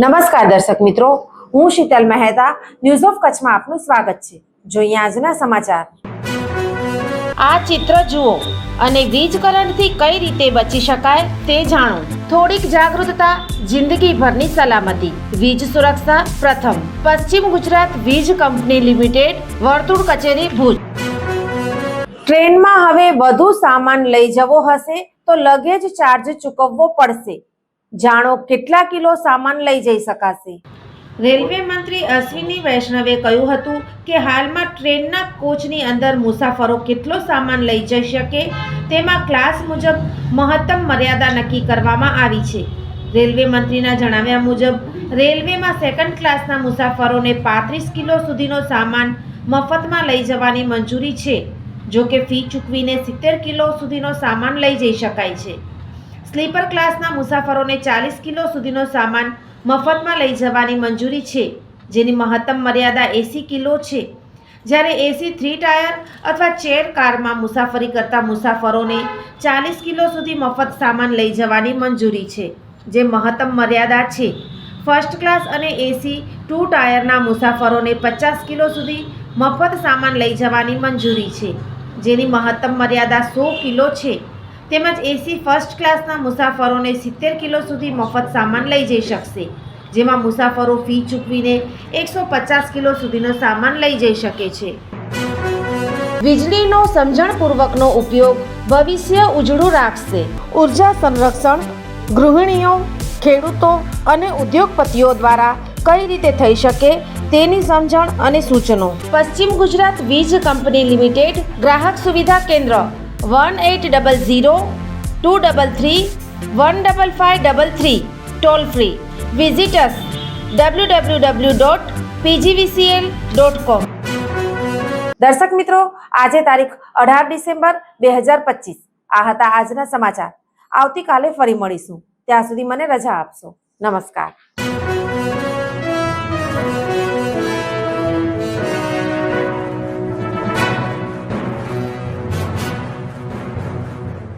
નમસ્કાર દર્શક મિત્રો, હું શીતલ મહેતા ન્યૂઝ ઓફ કચ્છમાં આપનું સ્વાગત છે. જોઈએ આજના સમાચાર. આ ચિત્ર જુઓ અને વીજ કરંટથી કઈ રીતે બચી શકાય તે જાણો. થોડીક જાગૃતતા, જિંદગીભરની સલામતી. વીજ સુરક્ષા પ્રથમ. પશ્ચિમ ગુજરાત વીજ કંપની લિમિટેડ, વર્તુળ કચેરી ભુજ. ટ્રેનમાં હવે વધુ સામાન લઈ જવો હશે તો લગેજ ચાર્જ ચૂકવવો પડશે. જાણો કેટલા કિલો સામાન લઈ જઈ શકાશે? રેલવે મંત્રી અશ્વિની વૈષ્ણવે કહ્યું હતું કે હાલમાં ટ્રેનના કોચની અંદર મુસાફરો કેટલો સામાન લઈ જઈ શકે તેમાં ક્લાસ મુજબ મહત્તમ મર્યાદા નક્કી કરવામાં આવી છે. રેલવે મંત્રીના જણાવ્યા મુજબ, રેલવેમાં સેકન્ડ ક્લાસના મુસાફરોને પાંત્રીસ કિલો સુધીનો સામાન મફતમાં લઈ જવાની મંજૂરી છે. જો કે ફી ચૂકવીને સિત્તેર કિલો સુધીનો સામાન લઈ જઈ શકાય છે. સ્લીપર ક્લાસના મુસાફરોને ચાલીસ કિલો સુધીનો સામાન મફતમાં લઈ જવાની મંજૂરી છે, જેની મહત્તમ મર્યાદા એસી કિલો છે. જ્યારે એસી થ્રી ટાયર અથવા ચેર કારમાં મુસાફરી કરતા મુસાફરોને ચાલીસ કિલો સુધી મફત સામાન લઈ જવાની મંજૂરી છે, જે મહત્તમ મર્યાદા છે. ફર્સ્ટ ક્લાસ અને એસી ટુ ટાયરના મુસાફરોને પચાસ કિલો સુધી મફત સામાન લઈ જવાની મંજૂરી છે, જેની મહત્તમ મર્યાદા સો કિલો છે. તેમજ એસી ફર્સ્ટ ક્લાસના મુસાફરોને સિત્તેર કિલો સુધી મફત સામાન લઈ જઈ શકશે, જેમાં મુસાફરો ફી ચૂકવીને એકસો પચાસ કિલો સુધીનો સામાન લઈ જઈ શકે છે. વીજળીનો સમજણપૂર્વકનો ઉપયોગ ભવિષ્ય ઉજળું રાખશે. ઊર્જા સંરક્ષણ, ગૃહિણીઓ, ખેડૂતો અને ઉદ્યોગપતિઓ દ્વારા કઈ રીતે થઈ શકે તેની સમજણ અને સૂચનો. પશ્ચિમ ગુજરાત વીજ કંપની લિમિટેડ ગ્રાહક સુવિધા કેન્દ્ર one eight double zero two double three one double five double three toll free visitors W W W dot PGVCL dot com દર્શક મિત્રો, આજે તારીખ અઢાર ડિસેમ્બર બે હજાર પચીસ. આ હતા આજના સમાચાર. આવતીકાલે ફરી મળીશું. ત્યાં સુધી મને રજા આપશો. નમસ્કાર.